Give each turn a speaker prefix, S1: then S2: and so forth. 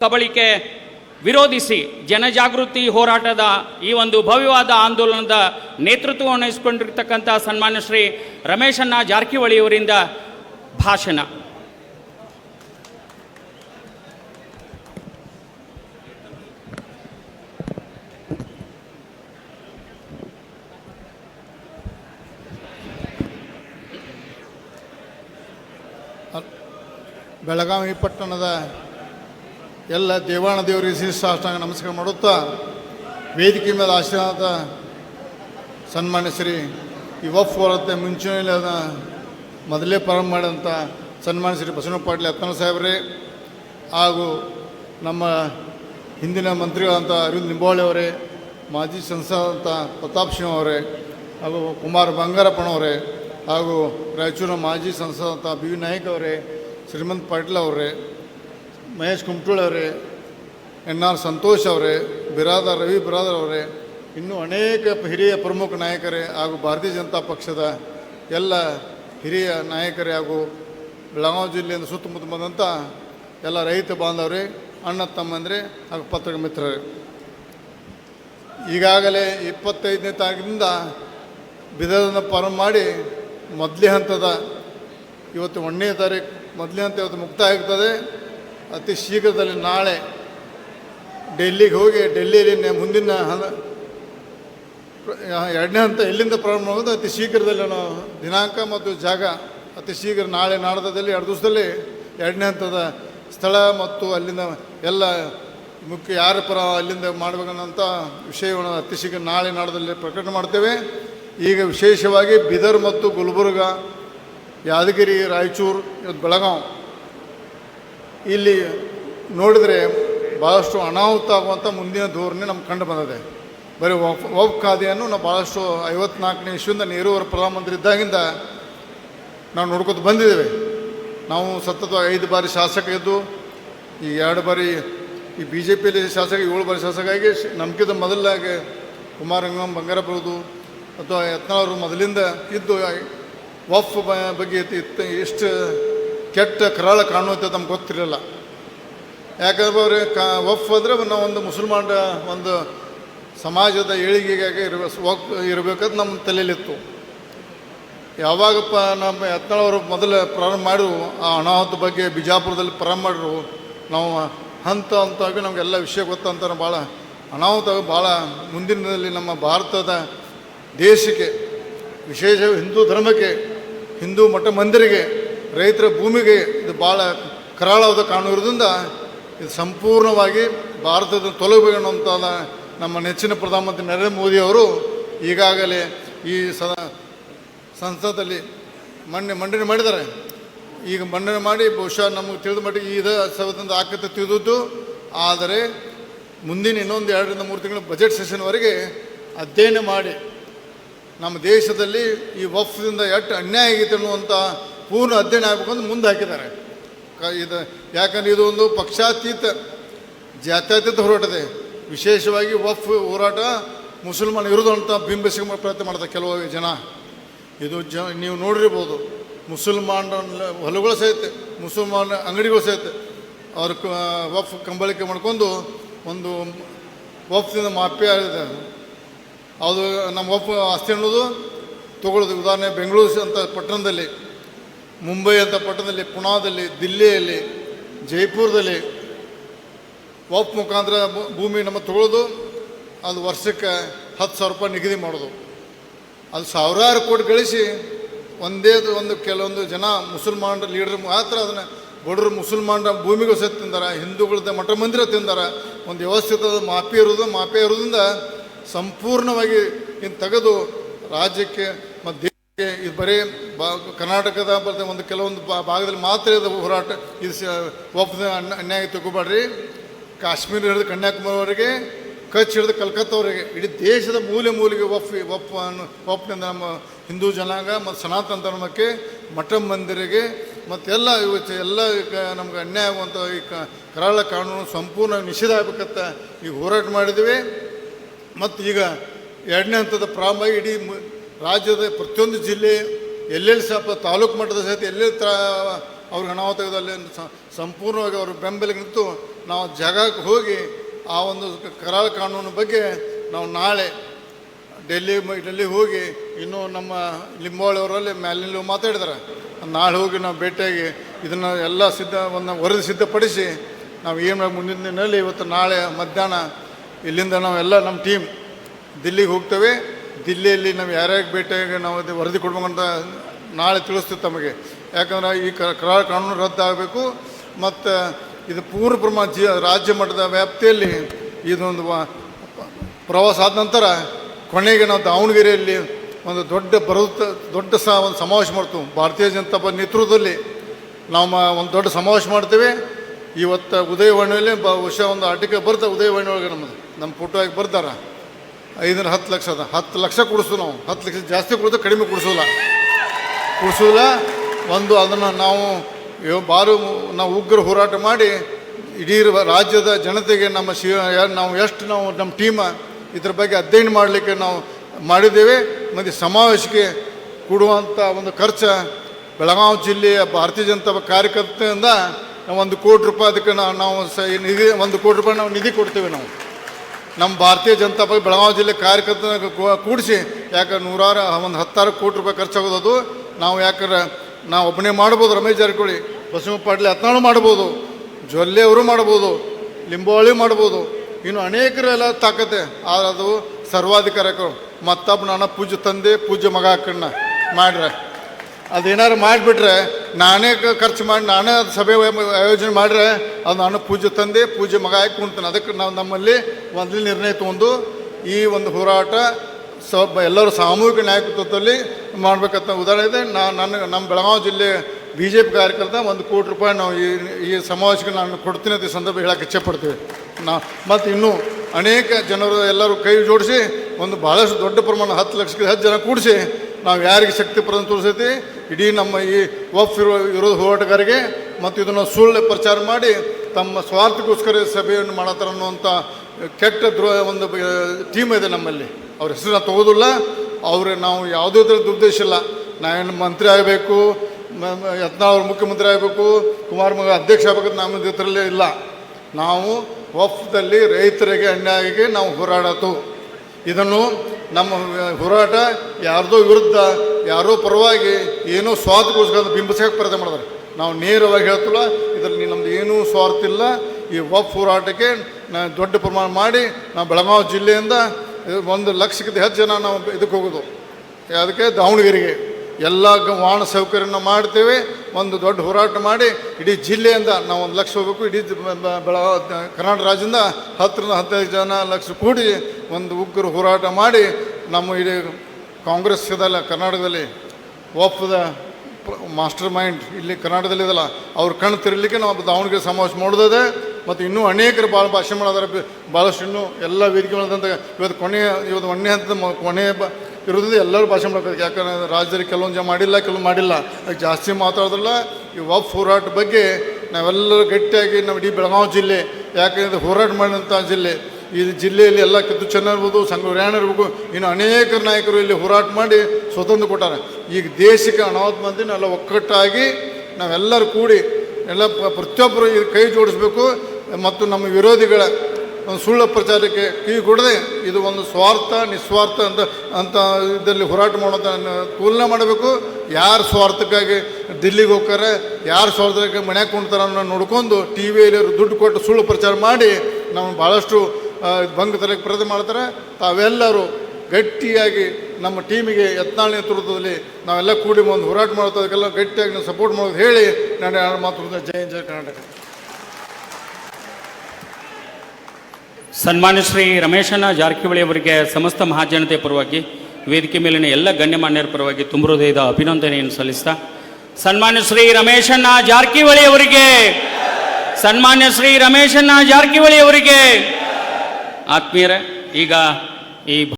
S1: ಕಬಳಿಕೆ ವಿರೋಧಿಸಿ ಜನಜಾಗೃತಿ ಹೋರಾಟದ ಈ ಒಂದು ಭವ್ಯವಾದ ಆಂದೋಲನದ ನೇತೃತ್ವ ವಹಿಸಿಕೊಂಡಿರ್ತಕ್ಕಂಥ ಸನ್ಮಾನ್ಯ ಶ್ರೀ ರಮೇಶಣ್ಣ ಜಾರಕಿಹೊಳಿಯವರಿಂದ ಭಾಷಣ.
S2: ಬೆಳಗಾವಿ ಪಟ್ಟಣದ ಎಲ್ಲ ದೇವಾಣ ದೇವರಿಗೆ ಶಿರಸಾಷ್ಟಾಂಗ ನಮಸ್ಕಾರ ಮಾಡುತ್ತಾ ವೇದಿಕೆ ಮೇಲೆ ಆಶೀರ್ವಾದ ಸನ್ಮಾನ್ಯ ಶ್ರೀ ಈ ವಫ್ ಹೊರತೆ ಮುಂಚೂಣಿಯಲ್ಲಿ ಮೊದಲೇ ಪ್ರಾರಂಭ ಮಾಡಿದಂಥ ಸನ್ಮಾನ್ಯ ಶ್ರೀ ಬಸವಣ್ಣ ಪಾಟೀಲ್ ಯತ್ನ ಸಾಹೇಬರೇ ಹಾಗೂ ನಮ್ಮ ಹಿಂದಿನ ಮಂತ್ರಿಗಳಾದಂಥ ಅರವಿಂದ್ ನಿಂಬಾವಳಿ ಅವರೇ, ಮಾಜಿ ಸಂಸದಂಥ ಪ್ರತಾಪ್ ಸಿಂಹ ಅವರೇ ಹಾಗೂ ಕುಮಾರ್ ಬಂಗಾರಪ್ಪನವರೇ ಹಾಗೂ ರಾಯಚೂರಿನ ಮಾಜಿ ಸಂಸದಂಥ ಬಿ ವಿ ನಾಯಕ್ ಅವರೇ, ಶ್ರೀಮಂತ್ ಪಾಟೀಲ್ ಅವರೇ ಮಹೇಶ್ ಕುಮಟೂಳ್ ಅವರೇ ಎನ್ ಆರ್ ಸಂತೋಷ್ ಅವರೇ, ಬಿರಾದರ್ ರವಿ ಬಿರಾದರ್ ಅವರೇ, ಇನ್ನೂ ಅನೇಕ ಹಿರಿಯ ಪ್ರಮುಖ ನಾಯಕರೇ ಹಾಗೂ ಭಾರತೀಯ ಜನತಾ ಪಕ್ಷದ ಎಲ್ಲ ಹಿರಿಯ ನಾಯಕರೇ ಹಾಗೂ ಬೆಳಗಾವ್ ಜಿಲ್ಲೆಯಿಂದ ಸುತ್ತಮುತ್ತ ಬಂದಂಥ ಎಲ್ಲ ರೈತ ಬಾಂಧವರೇ, ಅಣ್ಣ ತಮ್ಮಂದರೆ ಹಾಗೂ ಪತ್ರಿಕ ಮಿತ್ರರೇ. ಈಗಾಗಲೇ ಇಪ್ಪತ್ತೈದನೇ ತಾರೀಕಿನಿಂದ ಬಿದರನ್ನು ಪ್ರಾರಂಭ ಮಾಡಿ ಮೊದಲೇ ಹಂತದ ಇವತ್ತು ಒಂದನೇ ತಾರೀಕು, ಮೊದಲೇ ಹಂತ ಇವತ್ತು ಮುಕ್ತಾಯ ಆಗ್ತದೆ. ಅತಿ ಶೀಘ್ರದಲ್ಲಿ ನಾಳೆ ಡೆಲ್ಲಿಗೆ ಹೋಗಿ, ಡೆಲ್ಲಿಯಲ್ಲಿ ಮುಂದಿನ ಎರಡನೇ ಹಂತ ಎಲ್ಲಿಂದ ಪ್ರಾರಂಭ ಆಗೋದು ಅತಿ ಶೀಘ್ರದಲ್ಲಿ ನಾವು ದಿನಾಂಕ ಮತ್ತು ಜಾಗ ಅತಿ ಶೀಘ್ರ ನಾಳೆ ನಾಡದಲ್ಲಿ ಎರಡು ದಿವಸದಲ್ಲಿ ಎರಡನೇ ಹಂತದ ಸ್ಥಳ ಮತ್ತು ಅಲ್ಲಿಂದ ಎಲ್ಲ ಮುಖ್ಯ ಯಾರ ಪರ ಅಲ್ಲಿಂದ ಮಾಡಬೇಕನ್ನೋಂಥ ವಿಷಯವನ್ನು ಅತಿ ಶೀಘ್ರ ನಾಳೆ ನಾಡದಲ್ಲಿ ಪ್ರಕಟಣೆ ಮಾಡ್ತೇವೆ. ಈಗ ವಿಶೇಷವಾಗಿ ಬೀದರ್ ಮತ್ತು ಗುಲ್ಬರ್ಗ, ಯಾದಗಿರಿ, ರಾಯಚೂರು, ಇವತ್ತು ಬೆಳಗಾವಿ ಇಲ್ಲಿ ನೋಡಿದರೆ ಭಾಳಷ್ಟು ಅನಾಹುತ ಆಗುವಂಥ ಮುಂದಿನ ಧೋರಣೆ ನಮ್ಗೆ ಕಂಡು ಬಂದಿದೆ. ಬರೀ ವಫ್ ವಫ್ ಖಾದಿಯನ್ನು ನಾವು ಭಾಳಷ್ಟು ಐವತ್ನಾಲ್ಕನೇ ಇಶ್ವಿಂದ ನೆಹರೂವರ ಪ್ರಧಾನಮಂತ್ರಿ ಇದ್ದಾಗಿಂದ ನಾವು ನೋಡ್ಕೊತ ಬಂದಿದ್ದೇವೆ. ನಾವು ಸತತವಾಗಿ ಐದು ಬಾರಿ ಶಾಸಕ ಇದ್ದು, ಈ ಎರಡು ಬಾರಿ ಈ ಬಿ ಜೆ ಪಿಯಲ್ಲಿ ಶಾಸಕ, ಏಳು ಬಾರಿ ಶಾಸಕ ಆಗಿ ನಮ್ಗಿಂತ ಮೊದಲಾಗಿ ಕುಮಾರಂಗಂ ಬಂಗಾರಪ್ಪರದು ಅಥವಾ ಯತ್ನಾಳವರು ಮೊದಲಿಂದ ಇದ್ದು, ವಫ್ ಬಗ್ಗೆ ಇತ್ತು ಎಷ್ಟು ಕೆಟ್ಟ ಕರಾಳ ಕಾಣುವಂಥ ನಮ್ಗೆ ಗೊತ್ತಿರಲಿಲ್ಲ ಯಾಕಂದ್ರೆ ಅವ್ರಿಗೆ ಕ ವಫ್ ಅಂದರೆ ನಾವು ಒಂದು ಮುಸಲ್ಮಾನರ ಒಂದು ಸಮಾಜದ ಏಳಿಗೆಗಾಗಿ ಇರಬೇಕು ಇರಬೇಕಂತ ನಮ್ಮ ತಲೆಯಲ್ಲಿತ್ತು. ಯಾವಾಗಪ್ಪ ನಮ್ಮ ಯತ್ನಾಳವರು ಮೊದಲು ಪ್ರಾರಂಭ ಮಾಡಿದ್ರು, ಆ ಅನಾಹುತ ಬಗ್ಗೆ ಬಿಜಾಪುರದಲ್ಲಿ ಪ್ರಾರಂಭ ಮಾಡಿದ್ರು, ನಾವು ಹಂತ ಹಂತವಾಗಿ ನಮಗೆಲ್ಲ ವಿಷಯ ಗೊತ್ತಂತ ಭಾಳ ಅನಾಹುತ ಭಾಳ ಮುಂದಿನದಲ್ಲಿ ನಮ್ಮ ಭಾರತದ ದೇಶಕ್ಕೆ, ವಿಶೇಷ ಹಿಂದೂ ಧರ್ಮಕ್ಕೆ, ಹಿಂದೂ ಮಠ ಮಂದಿರಿಗೆ ರೈತರ ಭೂಮಿಗೆ ಇದು ಭಾಳ ಕರಾಳವಾದ ಕಾಣುವುದರಿಂದ ಇದು ಸಂಪೂರ್ಣವಾಗಿ ಭಾರತದ ತೊಲಗಬೇಕು ನಮ್ಮ ನೆಚ್ಚಿನ ಪ್ರಧಾನಮಂತ್ರಿ ನರೇಂದ್ರ ಮೋದಿ ಅವರು ಈಗಾಗಲೇ ಈ ಸದ ಸಂಸದಲ್ಲಿ ಮಂಡನೆ ಮಂಡನೆ ಮಾಡಿದ್ದಾರೆ. ಈಗ ಮಂಡನೆ ಮಾಡಿ ಬಹುಶಃ ನಮಗೆ ತಿಳಿದ ಮಟ್ಟಿಗೆ ಇದು ಸವದಿಂದ ಆಕತೆ ತಿಳಿದದ್ದು ಆದರೆ ಮುಂದಿನ ಇನ್ನೊಂದು ಎರಡರಿಂದ ಮೂರು ತಿಂಗಳ ಬಜೆಟ್ ಸೆಷನ್ವರೆಗೆ ಅಧ್ಯಯನ ಮಾಡಿ ನಮ್ಮ ದೇಶದಲ್ಲಿ ಈ ವಫ್ದಿಂದ ಎಷ್ಟು ಅನ್ಯಾಯ ಆಗೈತೆ ಅನ್ನುವಂಥ ಪೂರ್ಣ ಅಧ್ಯಯನ ಆಗಬೇಕು ಅಂತ ಮುಂದೆ ಹಾಕಿದ್ದಾರೆ. ಇದು, ಯಾಕಂದ್ರೆ ಇದು ಒಂದು ಪಕ್ಷಾತೀತ, ಜಾತ್ಯತೀತ ಹೋರಾಟದೆ ವಿಶೇಷವಾಗಿ ವಫ್ ಹೋರಾಟ ಮುಸಲ್ಮಾನ ಇರೋದು ಅಂತ ಬಿಂಬಿಸಿ ಪ್ರಯತ್ನ ಮಾಡ್ತಾರೆ ಕೆಲವು ಜನ. ಇದು ಜ, ನೀವು ನೋಡಿರ್ಬೋದು, ಮುಸಲ್ಮಾನ ಹೊಲಗಳು ಸಹಿತ, ಮುಸಲ್ಮಾನ ಅಂಗಡಿಗಳು ಸಹಿತ, ಅವ್ರ ವಫ್ ಕಂಬಳಿಕೆ ಮಾಡ್ಕೊಂಡು ಒಂದು ವಫ್ದಿಂದ ಮಾಫಿಯಾ ಇದೆ ಅದು ನಮ್ಮ ವಫ್ ಆಸ್ತಿ ಅನ್ನೋದು ತಗೊಳ್ಳೋದು. ಉದಾಹರಣೆ, ಬೆಂಗಳೂರು ಅಂತ ಪಟ್ಟಣದಲ್ಲಿ ಮುಂಬೈ ಅಂತ ಪಟ್ಟಣದಲ್ಲಿ, ಪುಣಾದಲ್ಲಿ, ದಿಲ್ಲಿಯಲ್ಲಿ, ಜೈಪುರದಲ್ಲಿ ವಾಪ್ ಮುಖಾಂತರ ಭೂಮಿ ನಮ್ಮ ತೊಗೊಳ್ಳೋದು ಅದು ವರ್ಷಕ್ಕೆ ಹತ್ತು ಸಾವಿರ ರೂಪಾಯಿ ನಿಗದಿ ಮಾಡೋದು. ಅದು ಸಾವಿರಾರು ಕೋಟಿ ಗಳಿಸಿ ಒಂದೇ ಒಂದು ಕೆಲವೊಂದು ಜನ ಮುಸಲ್ಮಾನ ಲೀಡರ್ ಮಾತ್ರ ಅದನ್ನು ಬಡವರು ಮುಸಲ್ಮಾನರ ಭೂಮಿಗೂ ಸಹ ತಿಂದಾರ, ಹಿಂದೂಗಳದ ಮಠ ಮಂದಿರ ತಿಂದಾರ, ಒಂದು ವ್ಯವಸ್ಥಿತ ಮಾಪಿ ಇರೋದು ಮಾಪಿ ಇರೋದ್ರಿಂದ ಸಂಪೂರ್ಣವಾಗಿ ಇನ್ನು ತೆಗೆದು ರಾಜ್ಯಕ್ಕೆ ಮತ್ತು ಇದು ಬರೀ ಬಾ, ಕರ್ನಾಟಕದ ಒಂದು ಕೆಲವೊಂದು ಭಾಗದಲ್ಲಿ ಮಾತ್ರ ಇದು ಹೋರಾಟ. ಇದು ಅನ್ಯ- ಅನ್ಯಾಯ ತಗೋಬೇಡ್ರಿ. ಕಾಶ್ಮೀರ ಹಿಡಿದು ಕನ್ಯಾಕುಮಾರಿವರೆಗೆ ಕಚ್ ಹಿಡಿದು ಕಲ್ಕತ್ತಾವರೆಗೆ ಇಡೀ ದೇಶದ ಮೂಲೆ ಮೂಲೆಗೆ ಒಪ್ಪಿ, ಒಪ್ಪ ಒಪ್ಪಿನಿಂದ ನಮ್ಮ ಹಿಂದೂ ಜನಾಂಗ ಮತ್ತು ಸನಾತನ ಧರ್ಮಕ್ಕೆ, ಮಠ ಮಂದಿರಿಗೆ, ಮತ್ತು ಎಲ್ಲ ಇವತ್ತು ಎಲ್ಲ ನಮ್ಗೆ ಅನ್ಯಾಯ ಆಗುವಂಥ ಈ ಕರಾಳ ಕಾನೂನು ಸಂಪೂರ್ಣ ನಿಷೇಧ ಆಗ್ಬೇಕಂತ ಈಗ ಹೋರಾಟ ಮಾಡಿದ್ವಿ ಮತ್ತು ಈಗ ಎರಡನೇ ಹಂತದ ಪ್ರಾರಂಭ ಇಡೀ ರಾಜ್ಯದ ಪ್ರತಿಯೊಂದು ಜಿಲ್ಲೆ ಎಲ್ಲೆಲ್ಲಿ ಸಹ ತಾಲೂಕು ಮಟ್ಟದ ಸಹಿತ ಎಲ್ಲೆಲ್ಲಿ ತ ಅವ್ರಿಗೆ ಅನಾಹುತ ಸಂಪೂರ್ಣವಾಗಿ ಅವ್ರ ಬೆಂಬಲಿಗೆ ನಿಂತು ನಾವು ಜಾಗಕ್ಕೆ ಹೋಗಿ ಆ ಒಂದು ಕರಾಳ ಕಾನೂನು ಬಗ್ಗೆ ನಾವು ನಾಳೆ ಡೆಲ್ಲಿ ಡೆಲ್ಲಿ ಹೋಗಿ ಇನ್ನೂ ನಮ್ಮ ಲಿಂಬಾವಳಿಯವರಲ್ಲಿ ಮ್ಯಾಲಿನಲ್ಲೂ ಮಾತಾಡಿದಾರೆ ನಾಳೆ ಹೋಗಿ ನಾವು ಭೇಟಿಯಾಗಿ ಇದನ್ನು ಎಲ್ಲ ಸಿದ್ಧ ಒಂದು ವರದಿ ಸಿದ್ಧಪಡಿಸಿ ನಾವು ಏನು ಮುಂದಿನ ದಿನದಲ್ಲಿ ಇವತ್ತು ನಾಳೆ ಮಧ್ಯಾಹ್ನ ಇಲ್ಲಿಂದ ನಾವೆಲ್ಲ ನಮ್ಮ ಟೀಮ್ ದಿಲ್ಲಿಗೆ ಹೋಗ್ತೇವೆ. ದಿಲ್ಲಿಯಲ್ಲಿ ನಾವು ಯಾರ್ಯಾರಿಗೆ ಭೇಟಿಯಾಗಿ ನಾವು ಅದು ವರದಿ ಕೊಡ್ಬೇಕಂತ ನಾಳೆ ತಿಳಿಸ್ತೀವಿ ತಮಗೆ. ಯಾಕಂದ್ರೆ ಈ ಕಾನೂನು ರದ್ದಾಗಬೇಕು ಮತ್ತು ಇದು ಪೂರ್ಣ ಪ್ರಮಾಣ ಜಿ, ರಾಜ್ಯ ಮಟ್ಟದ ವ್ಯಾಪ್ತಿಯಲ್ಲಿ ಇದೊಂದು ಪ್ರವಾಸ ಆದ ನಂತರ ಕೊನೆಗೆ ನಾವು ದಾವಣಗೆರೆಯಲ್ಲಿ ಒಂದು ದೊಡ್ಡ ಬರುತ್ತ ದೊಡ್ಡ ಸ, ಒಂದು ಸಮಾವೇಶ ಮಾಡ್ತೀವಿ. ಭಾರತೀಯ ಜನತಾ ಪಾರ್ಟಿ ನೇತೃತ್ವದಲ್ಲಿ ನಾವು ಒಂದು ದೊಡ್ಡ ಸಮಾವೇಶ ಮಾಡ್ತೇವೆ. ಇವತ್ತು ಉದಯವಾಣಿಯಲ್ಲಿ ಬಹುಶಃ ಒಂದು ಆರ್ಟಿಕಲ್ ಬರ್ತಾ ಉದಯವಾಣಿ ಒಳಗೆ ನಮ್ಮದು. ನಮ್ಮ ಫೋಟೋ ಆಗಿ ಬರ್ತಾರೆ. ಐದರ ಹತ್ತು ಲಕ್ಷ ಅದ. ಹತ್ತು ಲಕ್ಷ ಕೊಡಿಸು ನಾವು ಹತ್ತು ಲಕ್ಷ ಜಾಸ್ತಿ ಕೊಡೋದು ಕಡಿಮೆ ಕೊಡಿಸೋಲ್ಲ. ಕೊಡಿಸೋಲ್ಲ ಒಂದು ಅದನ್ನು ನಾವು ಬಾರು, ನಾವು ಉಗ್ರ ಹೋರಾಟ ಮಾಡಿ, ಇಡೀ ರಾಜ್ಯದ ಜನತೆಗೆ ನಮ್ಮ ಶಿವ ನಾವು ಎಷ್ಟು ನಾವು ನಮ್ಮ ಟೀಮ ಇದ್ರ ಬಗ್ಗೆ ಅಧ್ಯಯನ ಮಾಡಲಿಕ್ಕೆ ನಾವು ಮಾಡಿದ್ದೇವೆ. ಮತ್ತು ಸಮಾವೇಶಕ್ಕೆ ಕೊಡುವಂಥ ಒಂದು ಖರ್ಚು ಬೆಳಗಾವಿ ಜಿಲ್ಲೆಯ ಭಾರತೀಯ ಜನತಾ ಕಾರ್ಯಕರ್ತೆಯಿಂದ ಒಂದು ಕೋಟಿ ರೂಪಾಯಿ ಅದಕ್ಕೆ ನಾವು ನಾವು ಸ, ನಿಧಿ, ಒಂದು ಕೋಟಿ ರೂಪಾಯಿ ನಾವು ನಿಧಿ ಕೊಡ್ತೇವೆ ನಾವು. ನಮ್ಮ ಭಾರತೀಯ ಜನತಾ ಪಕ್ಷ ಬೆಳಗಾವಿ ಜಿಲ್ಲೆ ಕಾರ್ಯಕರ್ತನ ಕೂಡಿಸಿ, ಯಾಕಂದ್ರೆ ನೂರಾರು ಒಂದು ಹತ್ತಾರು ಕೋಟಿ ರೂಪಾಯಿ ಖರ್ಚಾಗೋದು ಅದು. ನಾವು ಯಾಕಂದ್ರೆ ನಾವು ಒಬ್ಬನೇ ಮಾಡ್ಬೋದು ರಮೇಶ್ ಜಾರಕಿಹೊಳಿ ಬಸವ ಪಾಟೀಲ್ ಹತ್ನಾಳು ಮಾಡ್ಬೋದು, ಜೊಲ್ಲೆ ಅವರು ಮಾಡ್ಬೋದು ಲಿಂಬೋಳಿ ಮಾಡ್ಬೋದು. ಇನ್ನು ಅನೇಕರೆಲ್ಲ ತಾಕತ್ತೆ, ಆದ್ರೆ ಅದು ಸರ್ವಾಧಿಕಾರಕರು ಮತ್ತೊಬ್ಬ ನನ್ನ ಪೂಜ್ಯ ತಂದೆ, ಪೂಜ್ಯ ಮಗ ಹಾಕಣ್ಣ ಮಾಡ್ರೆ ಅದೇನಾದ್ರು ಮಾಡಿಬಿಟ್ರೆ ನಾನೇ ಖರ್ಚು ಮಾಡಿ ನಾನೇ ಅದು ಸಭೆ ಆಯೋಜನೆ ಮಾಡ್ರೆ, ಅದು ನಾನು ಪೂಜೆ ತಂದೆ, ಪೂಜೆ ಮಗ ಆಗಿ ಕುಣ್ತೇನೆ ಅದಕ್ಕೆ ನಾವು ನಮ್ಮಲ್ಲಿ ಒಂದು ನಿರ್ಣಯ ತಗೊಂಡು ಈ ಒಂದು ಹೋರಾಟ ಸ ಎಲ್ಲರೂ ಸಾಮೂಹಿಕ ನಾಯಕತ್ವದಲ್ಲಿ ಮಾಡಬೇಕಂತ ಉದಾಹರಣೆ ಇದೆ. ನಾ ನನ್ನ ನಮ್ಮ ಬೆಳಗಾವಿ ಜಿಲ್ಲೆ ಬಿ ಜೆ ಪಿ ಕಾರ್ಯಕರ್ತ ಒಂದು ಕೋಟಿ ರೂಪಾಯಿ ನಾವು ಈ ಈ ಸಮಾವೇಶಕ್ಕೆ ನಾನು ಕೊಡ್ತೀನಿ ಅಂತ ಈ ಸಂದರ್ಭ ಹೇಳಕ್ಕೆ ಇಚ್ಛೆಪಡ್ತೀವಿ. ನಾ ಮತ್ತು ಇನ್ನೂ ಅನೇಕ ಜನರು ಎಲ್ಲರೂ ಕೈ ಜೋಡಿಸಿ ಒಂದು ಭಾಳಷ್ಟು ದೊಡ್ಡ ಪ್ರಮಾಣ ಹತ್ತು ಲಕ್ಷಕ್ಕೆ ಹತ್ತು ಜನ ಕೂಡಿಸಿ ನಾವು ಯಾರಿಗೆ ಶಕ್ತಿ ಪ್ರದಾನ ತೋರಿಸೈತಿ? ಇಡೀ ನಮ್ಮ ಈ ವಫ್ ಇರೋ ವಿರೋಧ ಹೋರಾಟಗಾರಿಗೆ ಮತ್ತು ಇದನ್ನು ಸುಳ್ಳು ಪ್ರಚಾರ ಮಾಡಿ ತಮ್ಮ ಸ್ವಾರ್ಥಕ್ಕೋಸ್ಕರ ಸಭೆಯನ್ನು ಮಾಡತ್ತಾರ ಅನ್ನುವಂಥ ಕೆಟ್ಟ ದ್ರೋಹ ಒಂದು ಟೀಮ್ ಇದೆ ನಮ್ಮಲ್ಲಿ. ಅವ್ರ ಹೆಸರನ್ನ ತಗೋದಿಲ್ಲ. ಅವ್ರಿಗೆ ನಾವು ಯಾವುದೇ ಥರದ ದುರುದ್ದೇಶ ಇಲ್ಲ. ನಾವೇನು ಮಂತ್ರಿ ಆಗಬೇಕು ಯತ್ನ ಅವರು ಮುಖ್ಯಮಂತ್ರಿ ಆಗಬೇಕು, ಕುಮಾರ್ ಮಗ ಅಧ್ಯಕ್ಷ ಆಗಬೇಕು ನಮ್ಮ ಇದರಲ್ಲೇ ಇಲ್ಲ. ನಾವು ವಫ್ದಲ್ಲಿ ರೈತರಿಗೆ, ಅನ್ಯಾಯಕ್ಕೆ ನಾವು ಹೋರಾಡತ್ತು ಇದನ್ನು ನಮ್ಮ ಹೋರಾಟ ಯಾರ್ದೋ ವಿರುದ್ಧ, ಯಾರೋ ಪರವಾಗಿ ಏನೋ ಸ್ವಾರ್ಥಗೋಸ್ಕರ ಬಿಂಬಿಸಕ್ಕೆ ಪ್ರಯತ್ನ ಮಾಡಿದ್ರೆ ನಾವು ನೇರವಾಗಿ ಹೇಳ್ತಿಲ್ಲ, ಇದರಲ್ಲಿ ನಮ್ದು ಏನೂ ಸ್ವಾರ್ಥ ಇಲ್ಲ. ಈ ವಫ್ ಹೋರಾಟಕ್ಕೆ ನಾ ದೊಡ್ಡ ಪ್ರಮಾಣ ಮಾಡಿ ನಾವು ಬೆಳಗಾವಿ ಜಿಲ್ಲೆಯಿಂದ ಒಂದು ಲಕ್ಷಕ್ಕಿಂತ ಹೆಚ್ಚು ಜನ ನಾವು ಇದಕ್ಕೆ ಹೋಗೋದು. ಅದಕ್ಕೆ ದಾವಣಗೆರೆಗೆ. ಎಲ್ಲ ವಾಹನ ಸೌಕರ್ಯನ ಮಾಡ್ತೇವೆ. ಒಂದು ದೊಡ್ಡ ಹೋರಾಟ ಮಾಡಿ ಇಡೀ ಜಿಲ್ಲೆಯಿಂದ ನಾವು ಒಂದು ಲಕ್ಷ ಹೋಗಬೇಕು. ಇಡೀ ಬೆಳ ಕರ್ನಾಟಕ ರಾಜ್ಯದಿಂದ ಹತ್ತರಿಂದ ಹದಿನೈದು ಜನ ಲಕ್ಷ ಕೂಡಿ ಒಂದು ಉಗ್ರ ಹೋರಾಟ ಮಾಡಿ ನಮ್ಮ ಇಡೀ ಕಾಂಗ್ರೆಸ್ ಇದಲ್ಲ, ಕರ್ನಾಟಕದಲ್ಲಿ ಒಪ್ಪದ ಮಾಸ್ಟರ್ ಮೈಂಡ್ ಇಲ್ಲಿ ಕರ್ನಾಟಕದಲ್ಲಿ ಇದಲ್ಲ. ಅವ್ರ ಕಣ್ಣು ತಿರಲಿಕ್ಕೆ ನಾವು ದಾವಣಗೆರೆ ಸಮಾವೇಶ ಮಾಡೋದದೆ. ಮತ್ತು ಇನ್ನೂ ಅನೇಕರು ಭಾಳ ಭಾಷೆ ಮಾಡಿದಾರೆ. ಭಾಳಷ್ಟು ಇನ್ನೂ ಎಲ್ಲ ವೇದಿಕೆ ಮಾಡಿದಂಥ ಇವತ್ತು ಕೊನೆಯ ಇವತ್ತು ಒಂದನೇ ಹಂತದ ಕೊನೆಯ ಬ ಇರೋದ್ರಿಂದ ಎಲ್ಲರೂ ಭಾಷೆ ಮಾಡ್ಕೊಳ್ತಾರೆ ಯಾಕಂದ್ರೆ ರಾಜ್ಯದಲ್ಲಿ ಕೆಲವೊಂದು ಜನ ಮಾಡಿಲ್ಲ ಕೆಲವು ಮಾಡಿಲ್ಲ. ಜಾಸ್ತಿ ಮಾತಾಡೋದ್ರಲ್ಲ ಈ ವಫ್ ಹೋರಾಟ ಬಗ್ಗೆ ನಾವೆಲ್ಲರೂ ಗಟ್ಟಿಯಾಗಿ ನಮ್ಮ ಇಡೀ ಬೆಳಗಾವಿ ಜಿಲ್ಲೆ, ಯಾಕಂದರೆ ಹೋರಾಟ ಮಾಡಿದಂಥ ಜಿಲ್ಲೆ. ಈ ಜಿಲ್ಲೆಯಲ್ಲಿ ಎಲ್ಲ ಕಿತ್ತು ಚೆನ್ನ ಇರ್ಬೋದು, ಸಂಘ ಇರ್ಬೇಕು ಇನ್ನು ಅನೇಕ ನಾಯಕರು ಇಲ್ಲಿ ಹೋರಾಟ ಮಾಡಿ ಸ್ವತಂತ್ರ ಕೊಟ್ಟಾರೆ. ಈಗ ದೇಶಕ್ಕೆ ಅನಾಹುತ ಮಂದಿ ನಾವೆಲ್ಲ ಒಕ್ಕಟ್ಟಾಗಿ ನಾವೆಲ್ಲರೂ ಕೂಡಿ ಎಲ್ಲ ಪ್ರತಿಯೊಬ್ಬರು ಕೈ ಜೋಡಿಸ್ಬೇಕು. ಮತ್ತು ನಮ್ಮ ವಿರೋಧಿಗಳ ಒಂದು ಸುಳ್ಳು ಪ್ರಚಾರಕ್ಕೆ ಕಿವಿ ಕೊಡದೆ ಇದು ಒಂದು ಸ್ವಾರ್ಥ, ನಿಸ್ವಾರ್ಥ ಅಂತ ಅಂತ ಇದರಲ್ಲಿ ಹೋರಾಟ ಮಾಡೋದ ತುಲನೆ ಮಾಡಬೇಕು. ಯಾರು ಸ್ವಾರ್ಥಕ್ಕಾಗಿ ದಿಲ್ಲಿಗೆ ಹೋಗ್ತಾರೆ, ಯಾರು ಸ್ವಾರ್ಥಕ್ಕೆ ಮನೆ ಕುಣ್ತಾರೆ ಅನ್ನೋ ನೋಡ್ಕೊಂಡು ಟಿ ವಿಯಲ್ಲಿ ದುಡ್ಡು ಕೊಟ್ಟು ಸುಳ್ಳು ಪ್ರಚಾರ ಮಾಡಿ ನಾವು ಭಾಳಷ್ಟು ಭಂಗ ತರಕ್ಕೆ ಪ್ರಯತ್ನ ಮಾಡ್ತಾರೆ. ತಾವೆಲ್ಲರೂ ಗಟ್ಟಿಯಾಗಿ ನಮ್ಮ ಟೀಮಿಗೆ ಯತ್ನಾಳ್ ನೇತೃತ್ವದಲ್ಲಿ ನಾವೆಲ್ಲ ಕೂಡಿ ಒಂದು ಹೋರಾಟ ಮಾಡೋದಕ್ಕೆಲ್ಲ ಗಟ್ಟಿಯಾಗಿ ನಾವು ಸಪೋರ್ಟ್ ಮಾಡೋದು ಹೇಳಿ. ನಾನು ಮಾತು ಜೈ ಜಯ ಕರ್ನಾಟಕ.
S1: ಸನ್ಮಾನ್ಯ ಶ್ರೀ ರಮೇಶನ ಜಾರಕಿಹೊಳಿ ಅವರಿಗೆ ಸಮಸ್ತ ಮಹಾಜನತೆ ಪರವಾಗಿ, ವೇದಿಕೆ ಮೇಲಿನ ಎಲ್ಲ ಗಣ್ಯಮಾನ್ಯರ ಪರವಾಗಿ ತುಂಬೃದಯದ ಅಭಿನಂದನೆಯನ್ನು ಸಲ್ಲಿಸ್ತಾ, ಸನ್ಮಾನ್ಯ ಶ್ರೀ ರಮೇಶಣ್ಣ ಜಾರಕಿಹೊಳಿ ಅವರಿಗೆ, ಸನ್ಮಾನ್ಯ ಶ್ರೀ ರಮೇಶಣ್ಣ ಜಾರಕಿಹೊಳಿ ಅವರಿಗೆ. ಆತ್ಮೀಯರೇ, ಈಗ ಈ